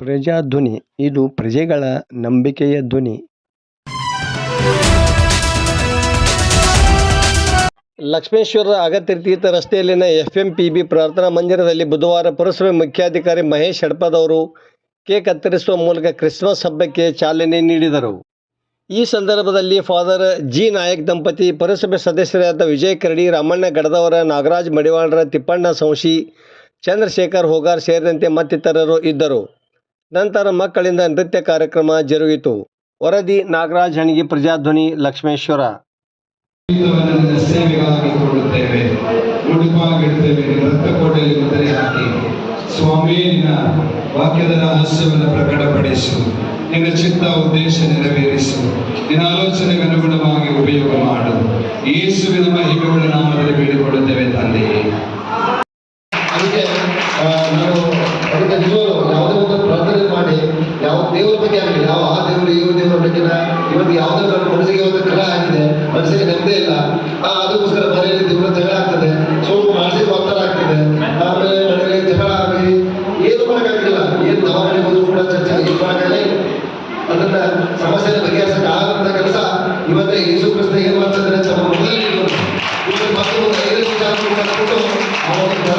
ಪ್ರಜಾಧ್ವನಿ, ಇದು ಪ್ರಜೆಗಳ ನಂಬಿಕೆಯ ಧ್ವನಿ. ಲಕ್ಷ್ಮೇಶ್ವರ ಅಗತ್ಯ ತೀರ್ಥ ರಸ್ತೆಯಲ್ಲಿನ ಬಿ ಪ್ರಾರ್ಥನಾ ಮಂದಿರದಲ್ಲಿ ಬುಧವಾರ ಪುರಸಭೆ ಮುಖ್ಯಾಧಿಕಾರಿ ಮಹೇಶ್ ಹಡಪದವರು ಕೇಕ್ ಕತ್ತರಿಸುವ ಮೂಲಕ ಕ್ರಿಸ್ಮಸ್ ಹಬ್ಬಕ್ಕೆ ಚಾಲನೆ ನೀಡಿದರು. ಈ ಸಂದರ್ಭದಲ್ಲಿ ಫಾದರ್ ಜಿ. ನಾಯಕ್ ದಂಪತಿ, ಪುರಸಭೆ ಸದಸ್ಯರಾದ ವಿಜಯ್ ಕರಡಿ, ರಾಮಣ್ಣ ಗಡದವರ, ನಾಗರಾಜ್ ಮಡಿವಾಳರ, ತಿಪ್ಪಣ್ಣ ಸಂಶಿ ಚಂದ್ರಶೇಖರ್ ಹೋಗಾರ್ ಸೇರಿದಂತೆ ಮತ್ತಿತರರು ಇದ್ದರು. ನಂತರ ಮಕ್ಕಳಿಂದ ನೃತ್ಯ ಕಾರ್ಯಕ್ರಮ ಜರುಗಿತು. ವರದಿ ನಾಗರಾಜ್ ಹಣಗಿ ಪ್ರಜಾಧ್ವನಿ ಲಕ್ಷ್ಮೇಶ್ವರ. ಮುದ್ರೆ ಹಾಕಿ ವಾಕ್ಯದ ರಹಸ್ಯವನ್ನು ಪ್ರಕಟಪಡಿಸು. ನಿನ್ನ ಚಿತ್ತ ಉದ್ದೇಶ ನೆರವೇರಿಸು. ನಿನ್ನ ಆಲೋಚನೆಗೆ ಅನುಗುಣವಾಗಿ ಉಪಯೋಗ ಮಾಡು. ಯೇಸುವಿನ ಮಹಿಮೆಗಳ ನಾಮದಲ್ಲಿ ಬೇಡಿಕೊಳ್ಳುತ್ತೇವೆ ತಂದೆಯೇ. ಅದಕ್ಕೆ ನಾವು ಯಾವ ದೇವರ ಬಗ್ಗೆ ಆಗಲಿ ಯಾವ ಆ ದೇವರು ಈ ದೇವರ ಬಗ್ಗೆ ಇವತ್ತು ಯಾವುದೋ ನನ್ನ ಮನಸ್ಸಿಗೆ ಒಂದು ಕಲ ಆಗಿದೆ ಮನಸ್ಸಿಗೆ ನೆಮ್ಮದಿ ಇಲ್ಲ. ಆ, ಅದಕ್ಕೋಸ್ಕರ ಮನೆಯಲ್ಲಿ ದೇವರ ಜಗಳ ಆಗ್ತದೆ ಸ್ವಲ್ಪ ಮಾನಸಿಕ ಒತ್ತಡ ಆಗ್ತದೆ. ಆಮೇಲೆ ಮನೆಯಲ್ಲಿ ಜಗಳ ಆಗಲಿ ಏನು ಮಾಡೋಕ್ಕಾಗಿಲ್ಲ. ಏನು ದವಾಖಾನೆ ಬಂದರೂ ಕೂಡ ಚರ್ಚೆ ಏನು ಮಾಡೋಕ್ಕಾಗಲಿ ಅದನ್ನ ಸಮಸ್ಯೆ ಬಗೆಹರಿಸಕ್ಕೆ ಆಗಂತ ಕೆಲಸ ಇವತ್ತೇ ಯೇಸು ಕ್ರಿಸ್ತ ಏನ್ ಮಾಡ್ತಾರೆ ಮೊದಲನೇ ಇವತ್ತು ಒಂದು ಐದು ಒಂದು